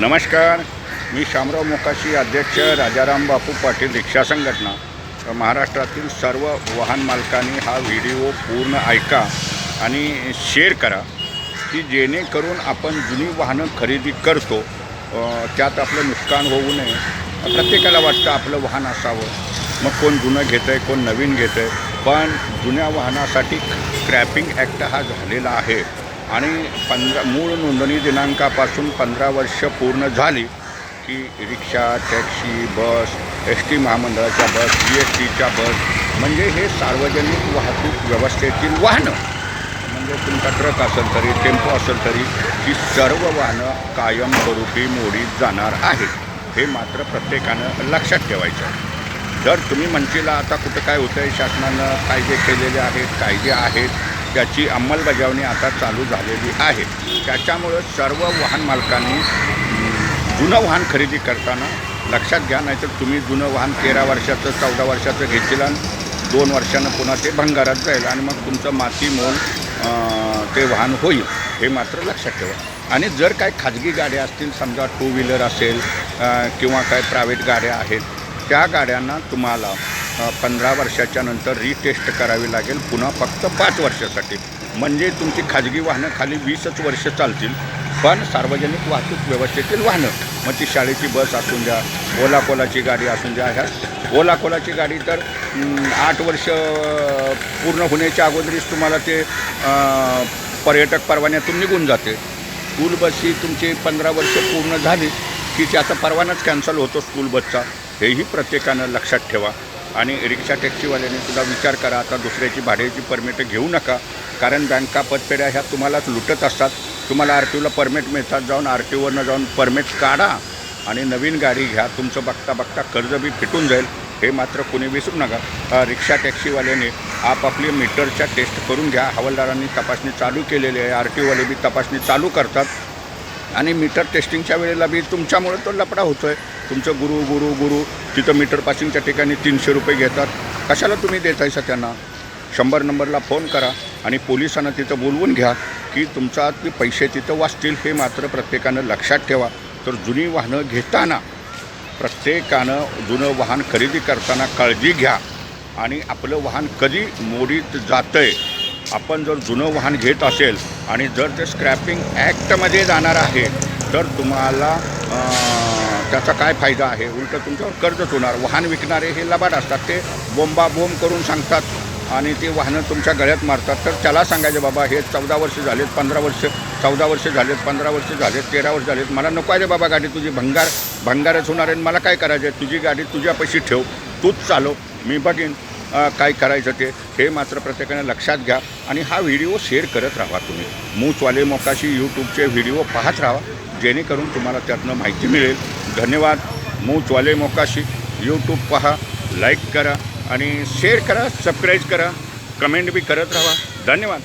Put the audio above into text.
नमस्कार मी शामराव मोकाशी अध्यक्ष राजाराम बापू पाटील रिक्षा संघटना. महाराष्ट्रातील सर्व वाहन मालकांनी हा व्हिडिओ पूर्ण ऐका आणि शेअर करा की जेणेकरून आपण जुनी वाहनं खरेदी करतो त्यात आपलं नुकसान होऊ नये. प्रत्येकाला वाटतं आपलं वाहन असावं. मग कोण जुनं घेतं आहे कोण नवीन घेतं आहे पण जुन्या वाहनासाठी क्रॅपिंग ॲक्ट हा झालेला आहे. आणि पंधरा मूळ नोंदणी दिनांकापासून पंधरा वर्ष पूर्ण झाली की रिक्षा टॅक्सी बस एस टी महामंडळाच्या बस बी एस टीच्या बस म्हणजे हे सार्वजनिक वाहतूक व्यवस्थेतील वाहनं. म्हणजे तुमचा ट्रक असेल तरी टेम्पो असेल तरी ही सर्व वाहनं कायमस्वरूपी मोडीत जाणार आहेत. हे मात्र प्रत्येकानं लक्षात ठेवायचं. आहे जर तुम्ही म्हणशीला आता कुठं काय होतं आहे शासनानं कायदे केलेले आहेत कायदे आहेत? त्याची अंमलबजावणी आता चालू झालेली आहे. त्याच्यामुळं सर्व वाहन मालकांनी जुनं वाहन खरेदी करताना लक्षात घ्या नाहीतर तुम्ही जुनं वाहन तेरा वर्षाचं चौदा वर्षाचं घेतील आणि दोन वर्षानं पुन्हा ते भंगारात जाईल आणि मग तुमचं माती मोल ते वाहन होईल हे मात्र लक्षात ठेवा. आणि जर काय खाजगी गाड्या असतील समजा टू व्हीलर असेल किंवा काय प्रायव्हेट गाड्या आहेत त्या गाड्यांना तुम्हाला पंधरा वर्षाच्या नंतर रिटेस्ट करावी लागेल. पुन्हा फक्त पाच वर्षासाठी. म्हणजे तुमची खाजगी वाहनं खाली वीसच वर्ष चालतील. पण सार्वजनिक वाहतूक व्यवस्थेतील वाहनं. मग ती शाळेची बस असून द्या ओला कोलाची गाडी असून द्या ह्या ओला कोलाची गाडी तर आठ वर्ष पूर्ण होण्याच्या अगोदरीच तुम्हाला ते पर्यटक परवान्यातून निघून जाते. स्कूल बस ही तुमची पंधरा वर्ष पूर्ण झाली. की त्याचा परवानाच कॅन्सल होतो स्कूल बसचा. हेही प्रत्येकानं लक्षात ठेवा. आणि रिक्षा टॅक्सीवाल्याने सुद्धा विचार करा आता दुसऱ्याची भाड्याची परमिट घेऊ नका. कारण बँका पतपेढ्या ह्या तुम्हालाच लुटत असतात. तुम्हाला आर टी ओला परमिट मिळतात जाऊन आर टी ओवरनं जाऊन परमिट काढा आणि नवीन गाडी घ्या. तुमचं बघता बघता कर्ज बी फिटून जाईल. हे मात्र कोणी विसरू नका. रिक्षा टॅक्सीवाल्याने आपापली मीटरच्या टेस्ट करून घ्या. हवालदारांनी तपासणी चालू केलेली आहे. आर टी ओवाले बी तपासणी चालू करतात. आणि मीटर टेस्टिंगच्या वेळेला बी तुमच्यामुळे तो लपडा होतो आहे तुमचं गुरु गुरु गुरु तिथं मीटर पासिंगच्या ठिकाणी तीनशे रुपये घेतात. कशाला तुम्ही देतायसा त्यांना शंभर नंबरला फोन करा आणि पोलिसांना तिथं बोलवून घ्या की तुमचा ते पैसे तिथं वाचतील हे मात्र प्रत्येकानं लक्षात ठेवा. तर जुनी वाहनं घेताना प्रत्येकानं जुनं वाहन खरेदी करताना काळजी घ्या आणि आपलं वाहन कधी मोडीत जातं आहे आपण जर जुनं वाहन घेत असेल आणि जर ते स्क्रॅपिंग ॲक्टमध्ये जाणार आहे तर तुम्हाला त्याचा काय फायदा आहे? उलटं तुमच्यावर कर्जच होणार. वाहन विकणारे हे लबाड असतात. ते बोंबाबोंब करून सांगतात आणि ते वाहनं तुमच्या गळ्यात मारतात. तर त्याला सांगायचं बाबा हे चौदा वर्ष झालेत पंधरा वर्ष चौदा वर्ष झालेत पंधरा वर्ष झालेत तेरा वर्ष झालेत. मला नको आहे रे बाबा गाडी तुझी. भंगार भंगारच होणार आहे. आणि मला काय करायचं आहे तुझी गाडी तुझ्यापाशी ठेव. तूच चालव. मी बघेन. काय करायचं ते हे मात्र प्रत्येकाने लक्षात घ्या आणि हा व्हिडिओ शेअर करत राहा तुम्ही. मूचवाले मोकाशी यूट्यूबचे व्हिडिओ पाहत राहा जेणेकरून तुम्हाला त्यातनं माहिती मिळेल. धन्यवाद. मूचवाले मोकाशी यूट्यूब पहा लाईक करा आणि शेअर करा सबस्क्राईब करा कमेंट बी करत राहा. धन्यवाद.